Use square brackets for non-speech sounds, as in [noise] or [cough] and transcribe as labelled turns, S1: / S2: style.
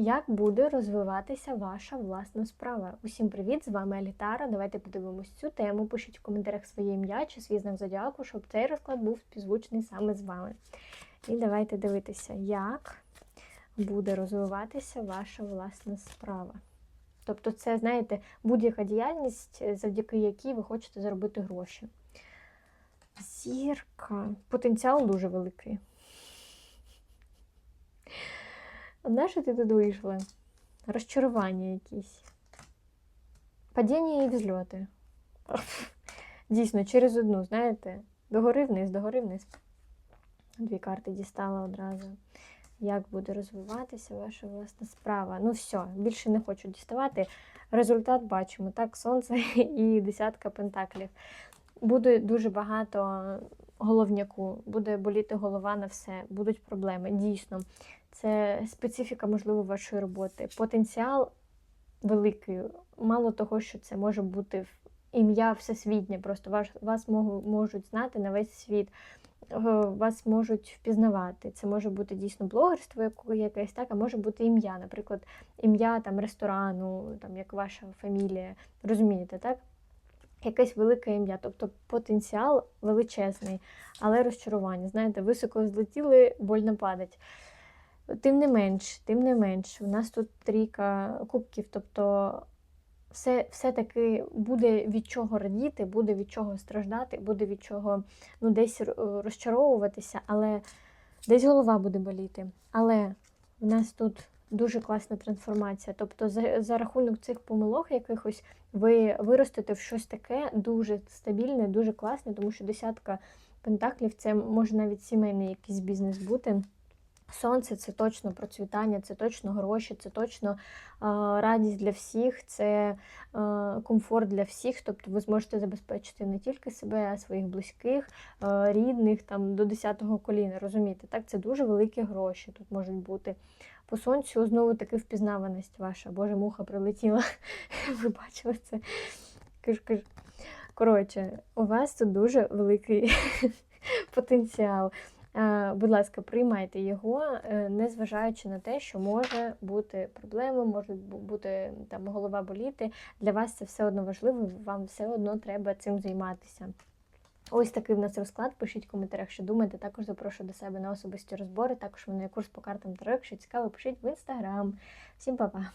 S1: Як буде розвиватися ваша власна справа? Усім привіт! З вами Алітара. Давайте подивимось цю тему. Пишіть в коментарях своє ім'я чи свій знак зодіаку, щоб цей розклад був співзвучний саме з вами. І давайте дивитися, як буде розвиватися ваша власна справа. Тобто, це, знаєте, будь-яка діяльність, завдяки якій ви хочете заробити гроші. Зірка. Потенціал дуже великий. Одна, що ти тут вийшла? Розчарування якісь. Падіння і взльоти. [laughs] Дійсно, через одну, знаєте, догори вниз, догори вниз. Дві карти дістала одразу. Як буде розвиватися ваша власна справа? Ну, все, більше не хочу діставати. Результат бачимо. Так, сонце [laughs] і десятка пентаклів. Буде дуже багато головняку, буде боліти голова на все, будуть проблеми. Дійсно, це специфіка, можливо, вашої роботи. Потенціал великий. Мало того, що це може бути ім'я всесвітнє, просто вас, вас можуть знати на весь світ. Вас можуть впізнавати. Це може бути дійсно блогерство якесь, так, а може бути ім'я, наприклад, ім'я там ресторану, там як ваша фамілія. Розумієте, так? Якесь велике ім'я, тобто потенціал величезний, але розчарування. Знаєте, високо злетіли, больно падать. Тим не менш, тим не менш, у нас тут трійка кубків, тобто все, все-таки буде від чого радіти, буде від чого страждати, буде від чого ну, десь розчаровуватися, але десь голова буде боліти. Але в нас тут дуже класна трансформація. Тобто, за, за рахунок цих помилок якихось ви виростете в щось таке дуже стабільне, дуже класне, тому що десятка пентаклів це може навіть сімейний якийсь бізнес бути. Сонце це точно процвітання, це точно гроші, це точно е, радість для всіх, це е, комфорт для всіх. Тобто ви зможете забезпечити не тільки себе, а своїх близьких, е, рідних там до 10-го коліна. Розумієте, так це дуже великі гроші тут можуть бути. По сонцю знову таки впізнаваність ваша. Боже, муха прилетіла. [laughs] Ви бачили це? Кажу. Коротше, у вас тут дуже великий [laughs] потенціал. Будь ласка, приймайте його, е, незважаючи на те, що може бути проблеми, може бути там голова боліти. Для вас це все одно важливо, вам все одно треба цим займатися. Ось такий в нас розклад. Пишіть в коментарях, що думаєте. Також запрошую до себе на особисті розбори. Також в мене курс по картам Таро. Якщо цікаво, пишіть в інстаграм. Всім па-па!